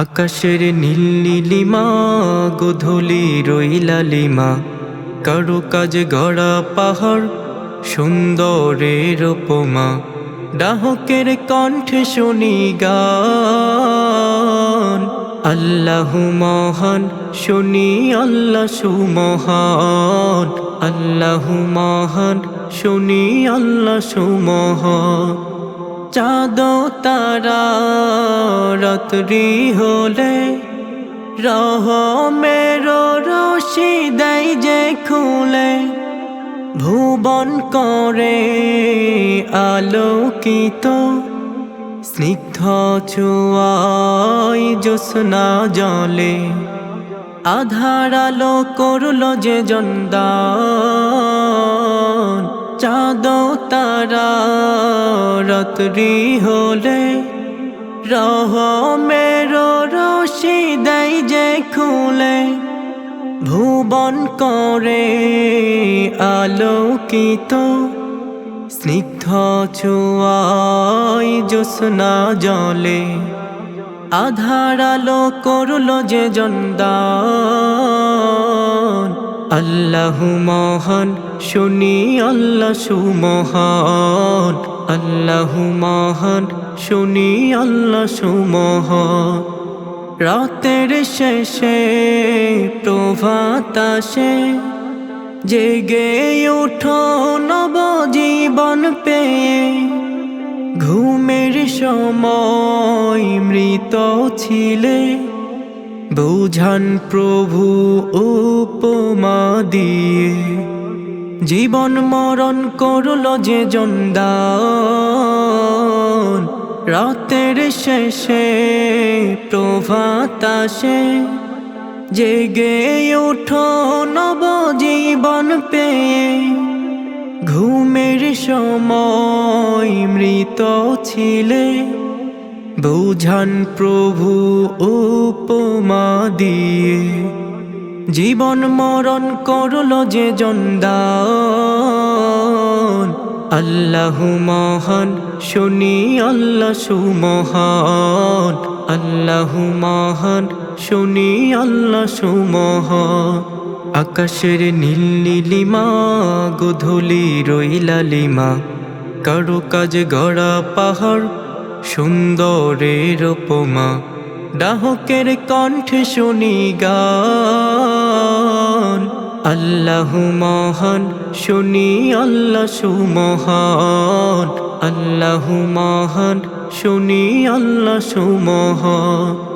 আকাশের নীল নীলিমা, গোধূলি রইলালিমা কারও কাজ গড়া পাহাড়, সুন্দরের উপমা। ডাহকের কণ্ঠে শুনি গান। আল্লাহ মহান, শুনি আল্লাহ সুমহান। আল্লাহ মহান, শুনি আল্লাহ সুমহান। চাঁদ তারা রাত্রি হলে রহ রহমের রশি দেয় যে খুলে, ভুবন করে আলোকিত, স্নিগ্ধ চুয়াই জোসনা জলে। আধার আলো করল যে জন্দান চাঁদ তারা রাত্রি হলে রহমের রশি দেয় যে খুলে, ভুবন করে আলোকিত, স্নিগ্ধ ছুয়াই জোসনা জলে, আধার আলো করল যে জন্দান আল্লাহ মহান, শুনি আল্লাহ সুমহান। আল্লাহ মহান, শুনি আল্লাহ সুমহান। রাতের শেষে, প্রভাত আসে। জেগে উঠো নব জীবন পেয়ে। ঘুমের সময় মৃত ছিলে। বুঝান প্রভু উপমা দিয়ে জীবন মরণ করল যে জন্দান। রাতের শেষে প্রভাত আসে, জেগে উঠো নব জীবন পেয়ে। ঘুমের সময় মৃত ছিলে, বুঝান প্রভু উপমা দিয়ে। জীবন মরণ করল যে জন্দান। আল্লাহ মহান, শুনি আল্লাহ সুমহান। আল্লাহ মহান, শুনি আল্লাহ সুমহান। আকাশের নীল নীলিমা, গোধূলি রইলালিমা কারও কাজ গড়া পাহাড়, সুন্দরের উপমা। ডাহকের কণ্ঠ শুনি গান। আল্লাহ মহান শুনি আল্লাহ সুমহান। আল্লাহ মহান শুনি আল্লাহ সুমহান।